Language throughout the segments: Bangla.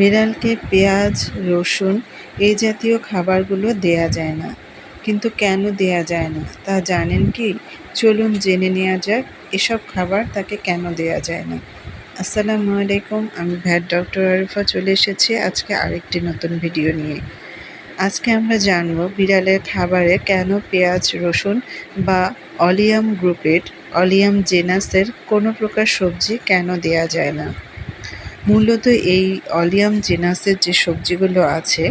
বিড়ালকে পেঁয়াজ, রসুন এই জাতীয় খাবারগুলো দেয়া যায় না। কিন্তু কেন দেয়া যায় না, তা জানেন কি? চলুন জেনে নেওয়া যাক, এসব খাবার তাকে কেন দেয়া যায় না। আসসালামু আলাইকুম, আমি ভ্যাট ডক্টর আরিফা চলে এসেছি আজকে আরেকটি নতুন ভিডিও নিয়ে। আজকে আমরা জানব বিড়ালের খাবারে কেন পেঁয়াজ, রসুন বা অলিয়াম গ্রুপের অলিয়াম জেনাসের কোনো প্রকার সবজি কেন দেয়া যায় না। মূলত এই অলিয়াম জেনাসের যে সবজিগুলো আছে,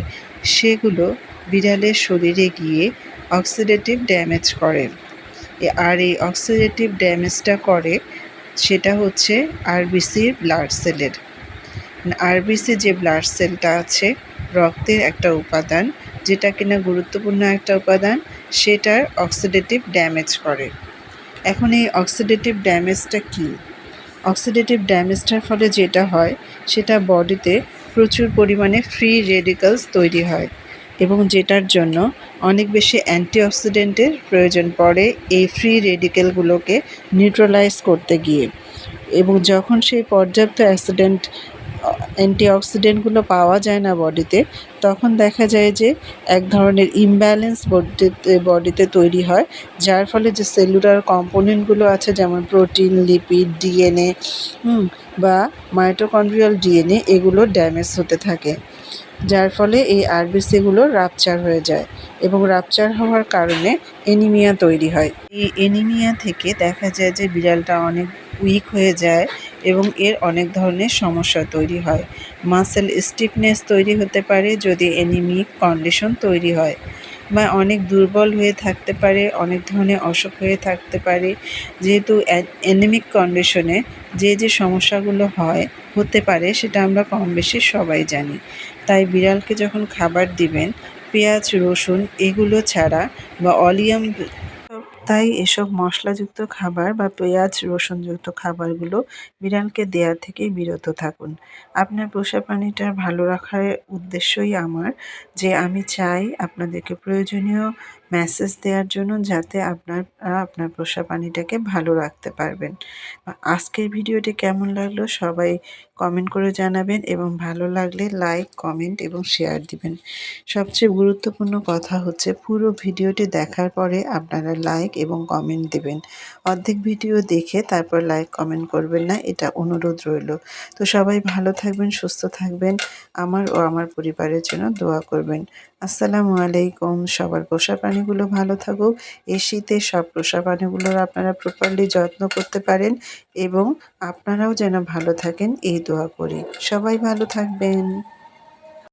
সেগুলো বিড়ালের শরীরে গিয়ে অক্সিডেটিভ ড্যামেজ করে। আর এই অক্সিডেটিভ ড্যামেজটা করে, সেটা হচ্ছে আরবিসির ব্লাড সেলের আরবিসি যে ব্লাড সেলটা আছে, রক্তের একটা উপাদান, যেটা কিনা গুরুত্বপূর্ণ একটা উপাদান, সেটার অক্সিডেটিভ ড্যামেজ করে। এখন এই অক্সিডেটিভ ড্যামেজটা কী? অক্সিডেটিভ ড্যামেজটার ফলে যেটা হয়, সেটা বডিতে প্রচুর পরিমাণে ফ্রি রেডিকালস তৈরি হয় এবং যেটার জন্য অনেক বেশি অ্যান্টি অক্সিডেন্টের প্রয়োজন পড়ে এই ফ্রি রেডিকেলগুলোকে নিউট্রালাইজ করতে গিয়ে। এবং যখন সেই পর্যাপ্ত অ্যাক্সিডেন্ট অ্যান্টিঅক্সিডেন্টগুলো পাওয়া যায় না বডিতে, তখন দেখা যায় যে এক ধরনের ইমব্যালেন্স বডিতে বডিতে তৈরি হয়, যার ফলে যে সেলুলার কম্পোনেন্টগুলো আছে যেমন প্রোটিন লিপিড ডিএনএ বা মাইটোকন্ড্রিয়াল ডিএনএ এগুলো ড্যামেজ হতে থাকে। যার ফলে এই আরবিসিগুলো রাপচার হয়ে যায় এবং রাপচার হওয়ার কারণে এনিমিয়া তৈরি হয়। এই এনিমিয়া থেকে দেখা যায় যে বিড়ালটা অনেক উইক হয়ে যায় এবং এর অনেক ধরনের সমস্যা তৈরি হয়। মাসেল স্টিফনেস তৈরি হতে পারে যদি এনিমিক কন্ডিশন তৈরি হয় বা অনেক দুর্বল হয়ে থাকতে পারে, অনেক ধরনের অসুখ হয়ে থাকতে পারে। যেহেতু অ্যানিমিক কন্ডিশনে যে যে সমস্যাগুলো হয়, হতে পারে সেটা আমরা কম বেশি সবাই জানি। তাই বিড়ালকে যখন খাবার দিবেন, পেঁয়াজ, রসুন এগুলো ছাড়া বা অলিয়াম তাই এসব মশলাযুক্ত খাবার বা পেঁয়াজ রসুনযুক্ত খাবারগুলো বিড়ালকে দেয়া থেকে বিরত থাকুন। আপনার পোষা প্রাণীটা ভালো রাখার উদ্দেশ্যই আমার যে আমি চাই আপনাদেরকে প্রয়োজনীয় মেসেজ দেওয়ার জন্য যাতে আপনার আপনার পোষা প্রাণীটাকে ভালো রাখতে পারবেন। আজকের ভিডিওটি কেমন লাগল সবাই কমেন্ট করে জানাবেন এবং ভালো লাগলে লাইক কমেন্ট এবং শেয়ার দিবেন। সবচেয়ে গুরুত্বপূর্ণ কথা হচ্ছে পুরো ভিডিওটি দেখার পরে আপনারা লাইক এবং কমেন্ট দেবেন। অর্ধেক ভিডিও দেখে তারপর লাইক কমেন্ট করবেন না, এটা অনুরোধ রইল। তো সবাই ভালো থাকবেন, সুস্থ থাকবেন, আমার ও আমার পরিবারের জন্য দোয়া করবেন। আসসালামু আলাইকুম, সবার পোষা প্রাণীগুলো ভালো থাকুক। এই শীতে সব পোষা প্রাণীগুলোর আপনারা প্রপারলি যত্ন করতে পারেন এবং আপনারাও যেন ভালো থাকেন, এই দোয়া করি। সবাই ভালো থাকবেন।